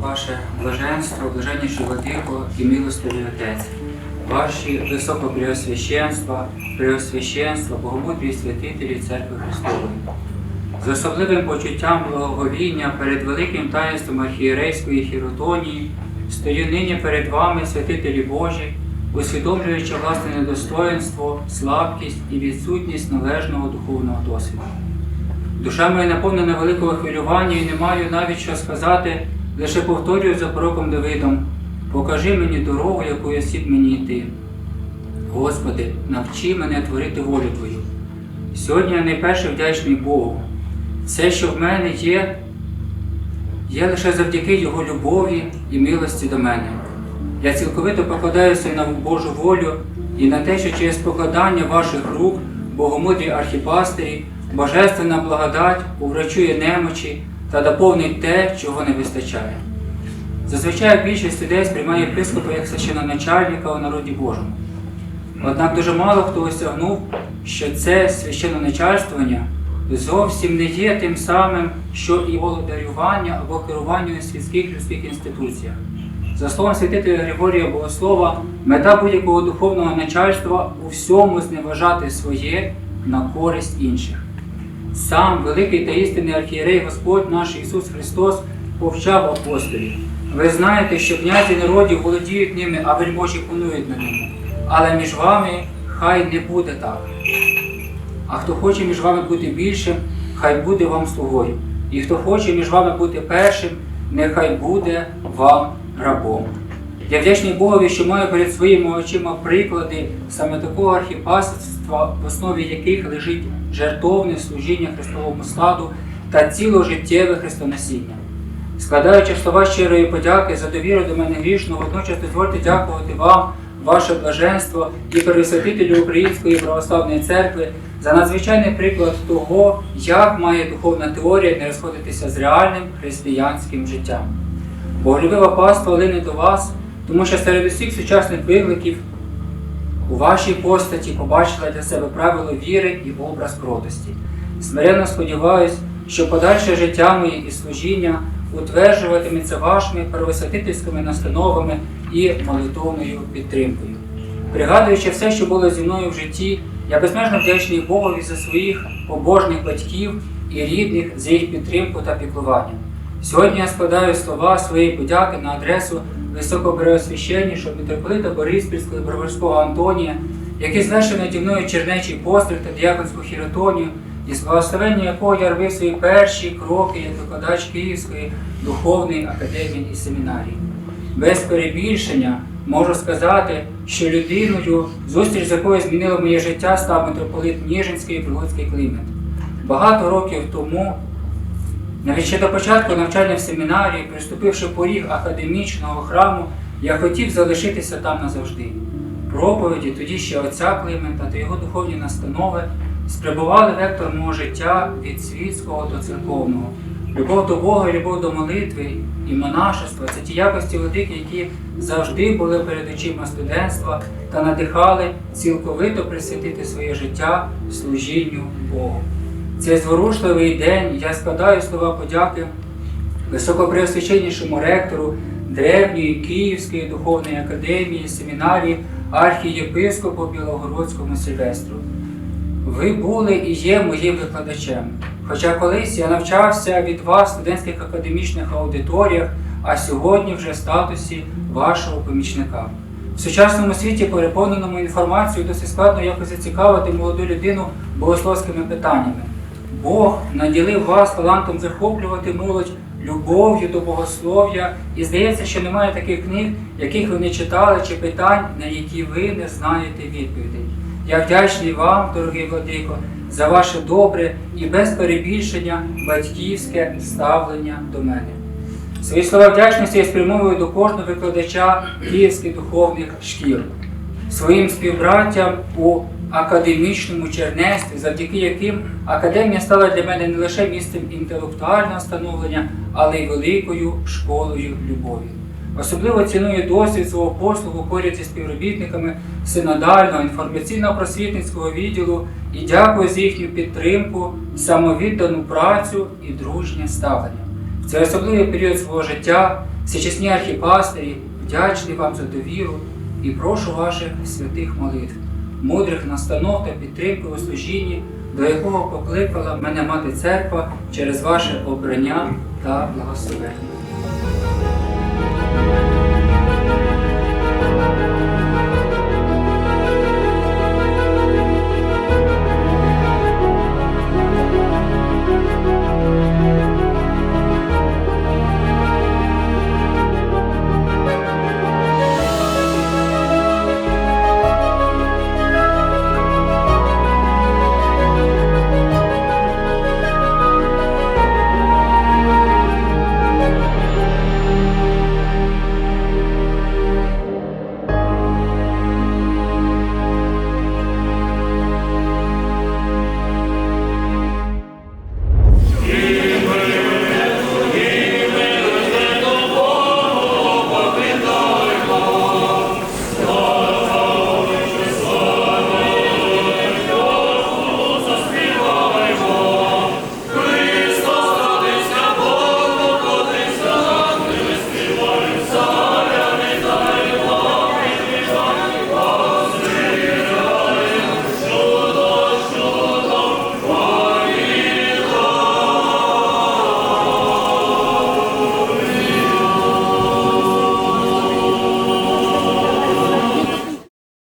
ваше блаженство, блаженніший владико і милостивий Отець, ваші високопреосвященства, преосвященства, богомудрі святителі Церкви Христової. З особливим почуттям благоговіння перед великим таїнством архієрейської хіротонії стою нині перед вами, святителі Божі, усвідомлюючи власне недостоинство, слабкість і відсутність належного духовного досвіду. Душа моя наповнена великого хвилювання і не маю навіть що сказати, лише повторюю за пророком Давидом: покажи мені дорогу, якою слід мені йти. Господи, навчи мене творити волю Твою. Сьогодні я найперше вдячний Богу. Все, що в мене є, є лише завдяки Його любові і милості до мене. Я цілковито покладаюся на Божу волю і на те, що через покладання ваших рук, богомудрі архіпастирі, божественна благодать уврачує немочі та доповнить те, чого не вистачає. Зазвичай більшість людей сприймає єпископа як священоначальника у народі Божому. Однак дуже мало хто осягнув, що це священоначальствування зовсім не є тим самим, що і володарювання або керування у світських людських інституціях. За словом святителя Григорія Богослова, мета будь-якого духовного начальства у всьому зневажати своє на користь інших. Сам великий та істинний архієрей Господь наш Ісус Христос повчав апостолів. Ви знаєте, що князі народів володіють ними, а вельможі панують на ньому. Але між вами хай не буде так. А хто хоче між вами бути більшим, хай буде вам слугою. І хто хоче між вами бути першим, нехай буде вам рабом. Я вдячний Богові, що маю перед своїми очима приклади саме такого архіпастерства, в основі яких лежить жертовне служіння Христовому складу та ціложиттєве хрестоносіння. Складаючи слова щирої подяки за довіру до мене грішного, водночас дозвольте дякувати вам, ваше блаженство і пересвятителю Української православної церкви за надзвичайний приклад того, як має духовна теорія не розходитися з реальним християнським життям. Боголюбива паства лине до вас, тому що серед усіх сучасних викликів у вашій постаті побачила для себе правило віри і образ кротості. Смиренно сподіваюсь, що подальше життя моє і служіння утверджуватиметься вашими первосвятительськими настановами і молитовною підтримкою. Пригадуючи все, що було зі мною в житті, я безмежно вдячний Богові за своїх побожних батьків і рідних за їх підтримку та піклування. Сьогодні я складаю слова своєї подяки на адресу високопреосвященнішого митрополита Бориспільського і Антонія, який звершив наді мною чернечий постріл та діяконську хіротонію, і з благословення якого я робив свої перші кроки як викладач Київської духовної академії і семінарії. Без перебільшення можу сказати, що людиною, зустріч з якою змінила моє життя, став митрополит Ніжинський і Прилуцький Климент. Багато років тому навіть ще до початку навчання в семінарії, приступивши поріг академічного храму, я хотів залишитися там назавжди. Проповіді тоді ще отця Климента та його духовні настанови спрямували вектор мого життя від світського до церковного. Любов до Бога, любов до молитви і монашества це ті якості владики, які завжди були перед очима студентства та надихали цілковито присвятити своє життя служінню Богу. Цей зворушливий день я складаю слова подяки високопреосвященнішому ректору древньої Київської духовної академії, семінарії архієпископу Білогородському Сильвестру. Ви були і є моїм викладачем. Хоча колись я навчався від вас в студентських академічних аудиторіях, а сьогодні вже в статусі вашого помічника. В сучасному світі, переповненому інформацією, досить складно якось зацікавити молоду людину богословськими питаннями. Бог наділив вас талантом захоплювати молодь любов'ю до богослов'я, і здається, що немає таких книг, яких ви не читали, чи питань, на які ви не знаєте відповідей. Я вдячний вам, дорогий владико, за ваше добре і без перебільшення батьківське ставлення до мене. Свої слова вдячності я спрямовую до кожного викладача київських духовних шкіл, своїм співбраттям у академічному чернецтві, завдяки яким академія стала для мене не лише місцем інтелектуального становлення, але й великою школою любові. Особливо ціную досвід свого послугу поряд зі співробітниками синодального інформаційно-просвітницького відділу і дякую за їхню підтримку, самовіддану працю і дружнє ставлення. В Це особливий період свого життя, всечесні архіпастирі, вдячний вам за довіру і прошу ваших святих молитв, мудрих настанов та підтримки у служінні, до якого покликала мене мати церква через ваше обрання та благословення.